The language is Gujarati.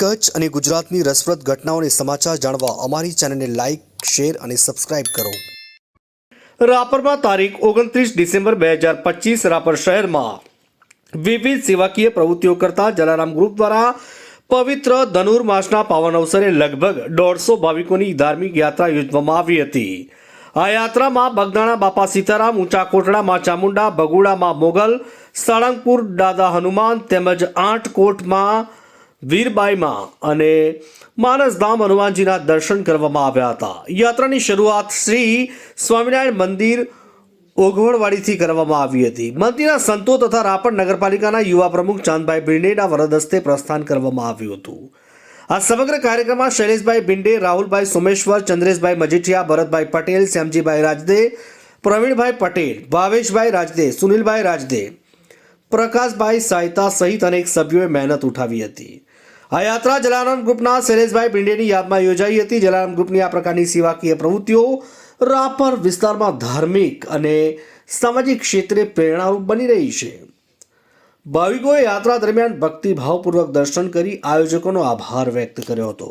કચ્છ અને ગુજરાતની રસપ્રદ ઘટનાઓને સમાચાર જાણવા અમારી ચેનલને લાઇક શેર અને સબસ્ક્રાઇબ કરો. રાપરમાં તારીખ ઓગણત્રીસ ડિસેમ્બર બે હજાર પચીસ રાપર શહેરમાં વિવિધ સેવાકીય પ્રવૃત્તિઓ કરતા જલારામ ગ્રુપ દ્વારા પવિત્ર ધનુર માસના પાવન અવસરે લગભગ દોઢસો ભાવિકોની ધાર્મિક યાત્રા યોજવામાં આવી હતી. આ યાત્રામાં બગદાણા બાપા સીતારામ, ઊંચા કોટડા માં ચામુંડા ભગુડામાં મોગલ, સાળંગપુર દાદા હનુમાન તેમજ આઠ કોટમાં વીરબાઈમાં અને માનસધામ હનુમાનજીના દર્શન કરવામાં આવ્યા હતા. યાત્રાની શરૂઆત શ્રી સ્વામિનારાયણ મંદિર ઓઘવણવાડીથી કરવામાં આવી હતી. મંદિરના સંતો તથા રાપર નગરપાલિકાના યુવા પ્રમુખ ચાંદભાઈ ભીંડેના વરદસ્તે પ્રસ્થાન કરવામાં આવ્યું હતું. આ સમગ્ર કાર્યક્રમમાં શૈલેષભાઈ ભીંડે, રાહુલભાઈ સોમેશ્વર, ચંદ્રેશભાઈ મજીઠિયા, ભરતભાઈ પટેલ, શ્યામજીભાઈ રાજદે, પ્રવીણભાઈ પટેલ, ભાવેશભાઈ રાજદે, સુનિલભાઈ રાજદે, પ્રકાશભાઈ સાયતા સહિત અનેક સભ્યોએ મહેનત ઉઠાવી હતી. આ યાત્રા જલારામ ગ્રુપના શૈલેષભાઈ પિંડેની યાદમાં યોજાઈ હતી. જલારામ ગ્રુપની આ પ્રકારની સેવાકીય પ્રવૃત્તિઓ રાપર વિસ્તારમાં ધાર્મિક અને સામાજિક ક્ષેત્રે પ્રેરણારૂપ બની રહી છે. ભાવિકોએ યાત્રા દરમિયાન ભક્તિભાવપૂર્વક દર્શન કરી આયોજકોનો આભાર વ્યક્ત કર્યો હતો.